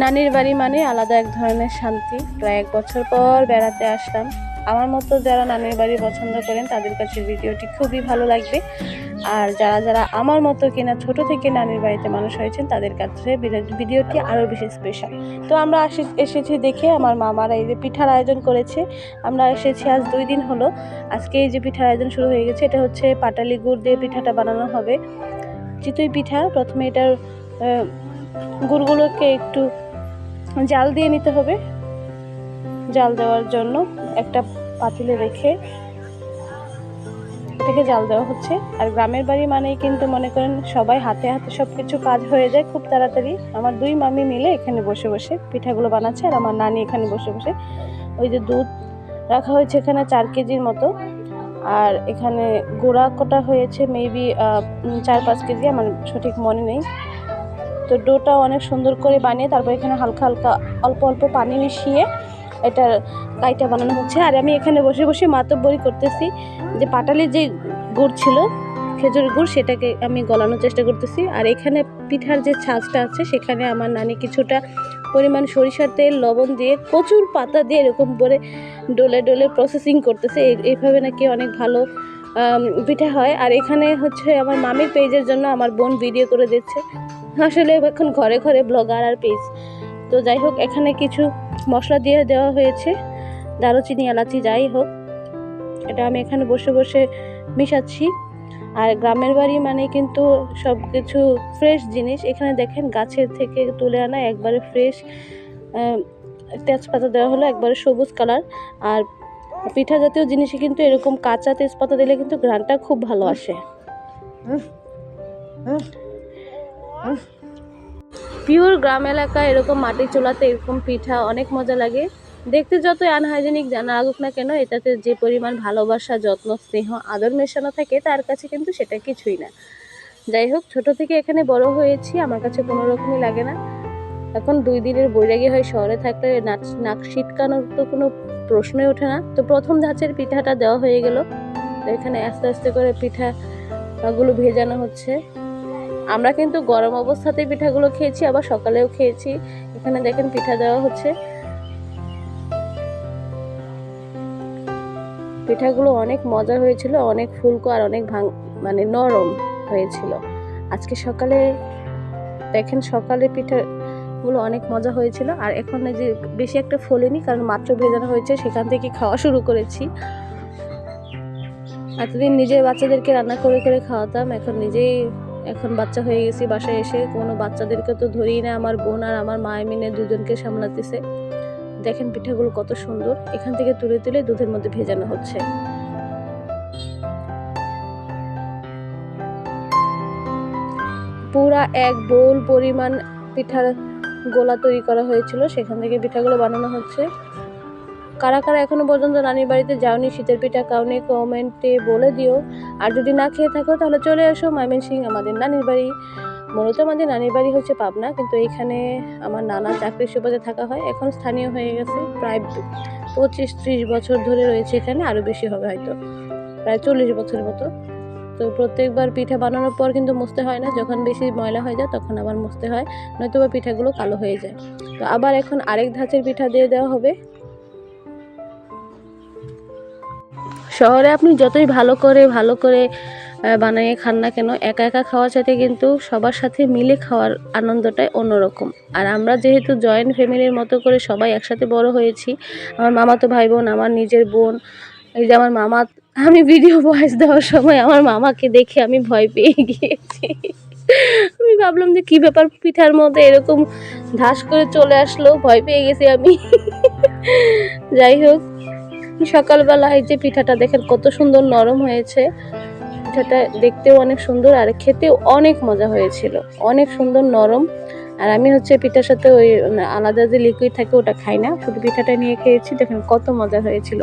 নানির বাড়ি মানে আলাদা এক ধরনের শান্তি। প্রায় এক বছর পর বেড়াতে আসলাম। আমার মতো যারা নানির বাড়ি পছন্দ করেন, তাদের কাছে ভিডিওটি খুবই ভালো লাগবে। আর যারা যারা আমার মতো কিনা ছোট থেকে নানির বাড়িতে মানুষ হয়েছেন, তাদের কাছে ভিডিওটি আরও বেশি স্পেশাল তো আমরা আসি এসেছি দেখে আমার মামারা এই যে পিঠার আয়োজন করেছে। আমরা এসেছি আজ দুই দিন হলো। আজকে এই যে পিঠার আয়োজন শুরু হয়ে গেছে, এটা হচ্ছে পাটালি গুড় দিয়ে পিঠাটা বানানো হবে। চিতই পিঠা, প্রথমে এটার গুড়গুলোকে একটু জাল দিয়ে নিতে হবে। জাল দেওয়ার জন্য একটা পাতিলে রেখে এটাকে জাল দেওয়া হচ্ছে। আর গ্রামের বাড়ি মানেই কিন্তু মনে করেন সবাই হাতে হাতে সব কিছু কাজ হয়ে যায় খুব তাড়াতাড়ি। আমার দুই মামি মিলে এখানে বসে বসে পিঠাগুলো বানাচ্ছে আর আমার নানি এখানে বসে বসে ওই যে দুধ রাখা হয়েছে এখানে চার কেজির মতো। আর এখানে গোড়া কটা হয়েছে মেবি চার পাঁচ কেজি, আমার সঠিক মনে নেই। তো ডোটা অনেক সুন্দর করে বানিয়ে তারপর এখানে হালকা হালকা অল্প অল্প পানি মিশিয়ে এটার কাইটা বানানো হচ্ছে। আর আমি এখানে বসে বসে মাতব্বরি করতেছি যে পাটালির যে গুড় ছিল খেজুর গুড়, সেটাকে আমি গলানোর চেষ্টা করতেছি। আর এখানে পিঠার যে ছাঁচটা আছে, সেখানে আমার নানি কিছুটা পরিমাণ সরিষার তেল, লবণ দিয়ে প্রচুর পাতা দিয়ে এরকম করে ডোলে ডোলে প্রসেসিং করতেছে। এই- এইভাবে নাকি অনেক ভালো পিঠা হয়। আর এখানে হচ্ছে আমার মামির পেজের জন্য আমার বোন ভিডিও করে দিচ্ছে। আসলে এখন ঘরে ঘরে ব্লগার আর পেজ তো যাই হোক, এখানে কিছু মশলা দিয়ে দেওয়া হয়েছে। দারুচিনি, এলাচি, যাই হোক। এটা আমি এখানে বসে বসে মিশাচ্ছি। আর গ্রামের বাড়ি মানে কিন্তু সব কিছু ফ্রেশ জিনিস। এখানে দেখেন গাছের থেকে তুলে আনা একবারে ফ্রেশ তেজপাতা দেওয়া হলো একবারে সবুজ কালার আর পিঠা জাতীয় জিনিসে কিন্তু এরকম কাঁচা তেজপাতা দিলে কিন্তু ঘ্রাণটা খুব ভালো আসে। পিওর গ্রাম এলাকা, এরকম মাটির চুলাতে এরকম পিঠা অনেক মজা লাগে। দেখতে যতই আনহাইজেনিক জানা লাগুক না কেন, এটাতে যে পরিমাণ ভালোবাসা, যত্ন, স্নেহ, আদর মেশানো থাকে, তার কাছে কিন্তু সেটা কিছুই না। যাই হোক, ছোট থেকে এখানে বড় হয়েছি, আমার কাছে কোনো রকমই লাগে না। এখন দুই দিনের বৈরাগী হয় শহরে থাকলে নাচ, নাক শীতকানোর তো কোনো প্রশ্নই ওঠে না। তো প্রথম ধাঁচের পিঠাটা দেওয়া হয়ে গেল। তো এখানে আস্তে আস্তে করে পিঠাগুলো ভেজানো হচ্ছে। আমরা কিন্তু গরম অবস্থাতেই পিঠাগুলো খেয়েছি, আবার সকালেও খেয়েছি। এখানে দেখেন পিঠা দেওয়া হচ্ছে। পিঠাগুলো অনেক মজা হয়েছিল, অনেক ফুলকো আর অনেক ভাঙ মানে নরম হয়েছিল। আজকে সকালে দেখেন সকালে পিঠাগুলো অনেক মজা হয়েছিল, আর এখন যে বেশি একটা ফোলেনি, কারণ মাত্র ভেজানো হয়েছে, সেখান থেকে খাওয়া শুরু করেছি। এতদিন নিজের বাচ্চাদেরকে রান্না করে করে খাওয়াতাম, এখন নিজেই এখন বাচ্চা হয়ে গেছি, বাসায় এসে কোনো বাচ্চাদেরকে তো ধরেই না, আমার বোন আর আমার মা মিনে দুজনকে সামলাতেছে। দেখেন পিঠাগুলো কত সুন্দর, এখান থেকে তুলে তুলে দুধের মধ্যে ভেজানো হচ্ছে। পুরা এক বোল পরিমাণ পিঠার গোলা তৈরি করা হয়েছিল, সেখান থেকে পিঠাগুলো বানানো হচ্ছে। কারা কারা এখনও পর্যন্ত নানির বাড়িতে যাওনি, শীতের পিঠা কাউনি কমেন্টে বলে দিও। আর যদি না খেয়ে থাকো, তাহলে চলে এসো ময়মনসিং, আমাদের নানির বাড়ি। মূলত আমাদের নানির বাড়ি হচ্ছে পাবনা, কিন্তু এখানে আমার নানা চাকরির সুবাদে থাকা হয়। এখন স্থানীয় হয়ে গেছে, প্রায় পঁচিশ ত্রিশ বছর ধরে রয়েছে এখানে আরও বেশি হবে হয়তো, প্রায় চল্লিশ বছর মতো। তো প্রত্যেকবার পিঠা বানানোর পর কিন্তু মুছতে হয় না, যখন বেশি ময়লা হয়ে যায় তখন আবার মুছতে হয় নয়তো বা পিঠাগুলো কালো হয়ে যায়। তো আবার এখন আরেক ধাঁচের পিঠা দিয়ে দেওয়া হবে। শহরে আপনি যতই ভালো করে ভালো করে বানিয়ে খান না কেন, একা একা খাওয়ার সাথে কিন্তু সবার সাথে মিলে খাওয়ার আনন্দটাই অন্যরকম। আর আমরা যেহেতু জয়েন্ট ফ্যামিলির মতো করে সবাই একসাথে বড় হয়েছি, আমার মামা তো ভাই বোন, আমার নিজের বোন, এই যে আমার মামা, আমি ভিডিও ভয়েস দেওয়ার সময় আমার মামাকে দেখে আমি ভয় পেয়ে গিয়েছি। আমি ভাবলাম যে কি ব্যাপার পিঠার মধ্যে এরকম ধাস করে চলে আসলো, ভয় পেয়ে গেছি আমি। যাই হোক সকালবেলা এই যে পিঠাটা দেখেন কত সুন্দর নরম হয়েছে। পিঠাটা দেখতেও অনেক সুন্দর আর খেতেও অনেক মজা হয়েছিল। অনেক সুন্দর নরম। আর আমি হচ্ছে পিঠার সাথে ওই আলাদা যে লিকুইড থাকে ওটা খাই না। শুধু পিঠাটা নিয়ে খেয়েছি। দেখেন কত মজা হয়েছিল।